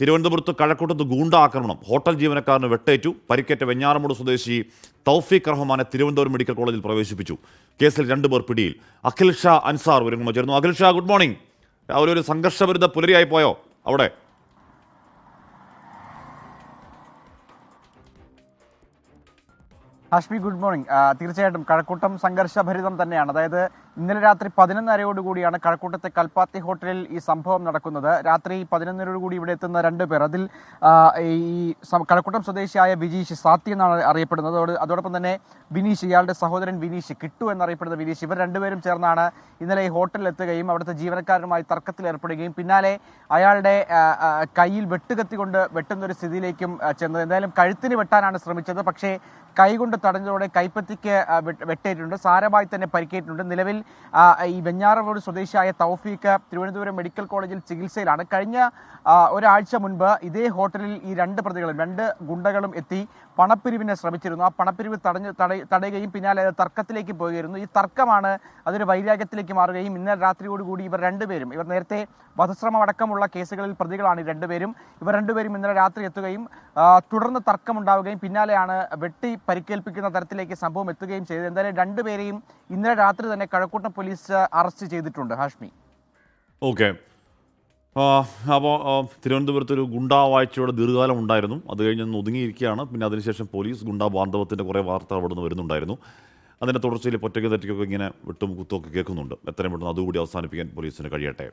തിരുവനന്തപുരത്ത് കഴക്കൂട്ടത്ത് ഗൂണ്ട ആക്രമണം ഹോട്ടൽ ജീവനക്കാരന് വെട്ടേറ്റു. പരിക്കേറ്റ വെഞ്ഞാറമൂട് സ്വദേശി തൗഫീഖ് റഹ്മാനെ തിരുവനന്തപുരം മെഡിക്കൽ കോളേജിൽ പ്രവേശിപ്പിച്ചു. കേസിൽ രണ്ടുപേർ പിടിയിൽ. അഖിൽ ഷാ അൻസാർ ഒരുങ്ങുമ്പോൾ ചേർന്നു അഖിൽ ഷാ ഗുഡ് മോർണിംഗ്. രാവിലെ ഒരു സംഘർഷഭരിത പുലരിയായി പോയോ? അവിടെ? Hashmi good morning. തീർച്ചയായിട്ടും കഴക്കൂട്ടം സംഘർഷഭരിതം തന്നെയാണ്. അതായത് ഇന്നലെ രാത്രി പതിനൊന്നരയോടുകൂടിയാണ് കഴക്കൂട്ടത്തെ കൽപ്പാത്തി ഹോട്ടലിൽ ഈ സംഭവം നടക്കുന്നത്. രാത്രി പതിനൊന്നരയോടുകൂടി ഇവിടെ എത്തുന്ന രണ്ട് പേർ. അതിൽ ഈ കഴക്കൂട്ടം സ്വദേശിയായ വിജീഷ് സാത്തി എന്നാണ് അറിയപ്പെടുന്നത്. അതോട് അതോടൊപ്പം തന്നെ വിനീഷ് ഇയാളുടെ സഹോദരൻ വിനീഷ് കിട്ടു എന്നറിയപ്പെടുന്ന വിനീഷ് ഇവർ രണ്ടുപേരും ചേർന്നാണ് ഇന്നലെ ഈ ഹോട്ടലിൽ എത്തുകയും അവിടുത്തെ ജീവനക്കാരുമായി തർക്കത്തിൽ ഏർപ്പെടുകയും പിന്നാലെ അയാളുടെ കയ്യിൽ വെട്ടുകത്തി കൊണ്ട് വെട്ടുന്ന ഒരു സ്ഥിതിയിലേക്കും ചെന്നത്. എന്തായാലും കഴുത്തിന് വെട്ടാനാണ് ശ്രമിച്ചത്. പക്ഷേ കൈകൊണ്ട് തടഞ്ഞതോടെ കൈപ്പത്തിക്ക് വെട്ടേറ്റിട്ടുണ്ട്. സാരമായി തന്നെ പരിക്കേറ്റിട്ടുണ്ട്. നിലവിൽ ഈ വെഞ്ഞാറമൂട് സ്വദേശിയായ തൗഫീഖ് തിരുവനന്തപുരം മെഡിക്കൽ കോളേജിൽ ചികിത്സയിലാണ്. കഴിഞ്ഞ ഒരാഴ്ച മുൻപ് ഇതേ ഹോട്ടലിൽ ഈ രണ്ട് പ്രതികളും രണ്ട് ഗുണ്ടകളും എത്തി പണപ്പിരിവിനെ ശ്രമിച്ചിരുന്നു. ആ പണപ്പിരിവ് തടഞ്ഞ് തട- തടയുകയും പിന്നാലെ അത് തർക്കത്തിലേക്ക് പോവുകയായിരുന്നു. ഈ തർക്കമാണ് അതൊരു വൈരാഗ്യത്തിലേക്ക് മാറുകയും ഇന്നലെ രാത്രിയോടുകൂടി ഇവർ രണ്ടുപേരും ഇവർ നേരത്തെ വധശ്രമം അടക്കമുള്ള കേസുകളിൽ പ്രതികളാണ് ഈ രണ്ടുപേരും. ഇവർ രണ്ടുപേരും ഇന്നലെ രാത്രി എത്തുകയും തുടർന്ന് തർക്കമുണ്ടാവുകയും പിന്നാലെയാണ് വെട്ടി പരിക്കേൽപ്പിക്കുന്ന തരത്തിലേക്ക് സംഭവം എത്തുകയും ചെയ്തു. എന്തായാലും രണ്ടുപേരെയും ഇന്നലെ രാത്രി തന്നെ കഴക്കൂട്ടം പോലീസ് അറസ്റ്റ് ചെയ്തിട്ടുണ്ട്. ഹാഷ്മി. ഓക്കെ. അപ്പോൾ തിരുവനന്തപുരത്ത് ഒരു ഗുണ്ടാ വാഴ്ചയുടെ ദീർഘകാലം ഉണ്ടായിരുന്നു. അത് കഴിഞ്ഞ് ഒതുങ്ങിയിരിക്കുകയാണ്. പിന്നെ അതിനുശേഷം പോലീസ് ഗുണ്ടാ ബാന്ധവത്തിന്റെ കുറേ വാർത്ത അവിടെ നിന്ന് വരുന്നുണ്ടായിരുന്നു. അതിന്റെ തുടർച്ചയിൽ പൊറ്റയ്ക്ക് തെറ്റയ്ക്കൊക്കെ ഇങ്ങനെ വെട്ടും കുത്തുമൊക്കെ കേൾക്കുന്നുണ്ട്. എത്രയും പെട്ടെന്ന് അതുകൂടി അവസാനിപ്പിക്കാൻ പോലീസിന് കഴിയട്ടെ.